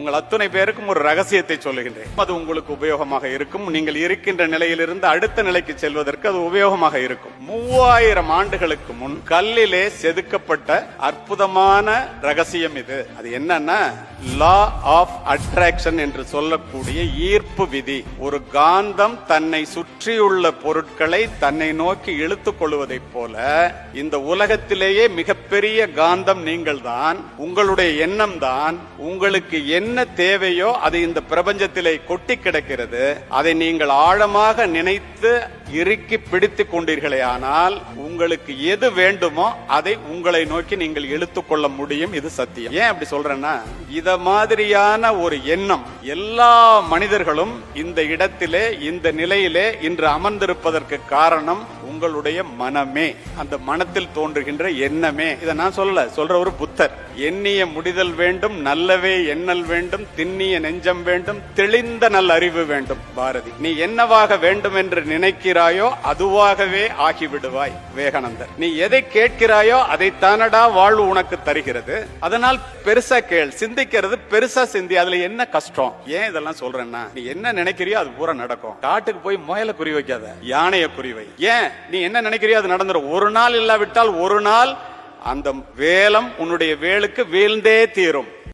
உங்கள் அத்தனை பேருக்கும் ஒரு ரகசியத்தை சொல்லுகின்றேன். அது உங்களுக்கு உபயோகமாக இருக்கும். நீங்கள் இருக்கின்ற நிலையிலிருந்து அடுத்த நிலைக்கு செல்வதற்கு அது உபயோகமாக இருக்கும். மூவாயிரம் ஆண்டுகளுக்கு முன் கல்லிலே செதுக்கப்பட்ட அற்புதமான ரகசியம் இது. அது என்னன்னா லா ஆஃப் அட்ராக்ஷன் என்று சொல்லக்கூடிய ஈர்ப்பு விதி. ஒரு காந்தம் தன்னை சுற்றியுள்ள பொருட்களை தன்னை நோக்கி இழுத்துக் கொள்வதைப் போல இந்த உலகத்திலேயே மிகப்பெரிய காந்தம் நீங்கள் தான் உங்களுடைய எண்ணம் தான் உங்களுக்கு என்ன தேவையோ அது இந்த பிரபஞ்சத்திலே கொட்டி கிடக்கிறது. அதை நீங்கள் ஆழமாக நினைத்து இறுக்கி பிடித்துக் கொண்டீர்களே ஆனால் உங்களுக்கு எது வேண்டுமோ அதை உங்களை நோக்கி நீங்கள் இழுத்து கொள்ள முடியும். இது சத்தியம். ஏன் அப்படி சொல்றேன்னா இத மாதிரியான ஒரு எண்ணம் எல்லா மனிதர்களும் இந்த இடத்திலே இந்த நிலையிலே இன்று அமர்ந்திருப்பதற்கு காரணம் உங்களுடைய மனமே அந்த மனத்தில் தோன்றுகின்ற எண்ணமே. இதை நான் சொல்லல சொல்ற ஒரு புத்தர். எண்ணிய முடிதல் வேண்டும் நல்லவே எண்ணல் வேண்டும் திண்ணிய நெஞ்சம் வேண்டும் தெளிந்த நல் அறிவு வேண்டும் பாரதி. நீ என்னவாக வேண்டும் என்று நினைக்கிறாயோ அதுவாகவே ஆகிவிடுவாய் விவேகானந்தர். நீ எதை கேட்கிறாயோ அதை தானடா வாழ்வு உனக்கு தருகிறது. அதனால் பெருசா கேள் சிந்திக்கிறது பெருசா சிந்தி அதுல என்ன கஷ்டம்? ஏன் இதெல்லாம் சொல்றேன்னா நீ என்ன நினைக்கிறியோ அது பூரா நடக்கும். காட்டுக்கு போய் முயல குறி வைக்காத யானைய குறி வை. ஏன்? நீ என்ன நினைக்கிறியோ அது நடந்துடும் ஒரு நாள் இல்லாவிட்டால் ஒரு நாள் அந்த வேலம் உன்னுடைய வேலுக்கு வீழ்ந்தே தீரும்.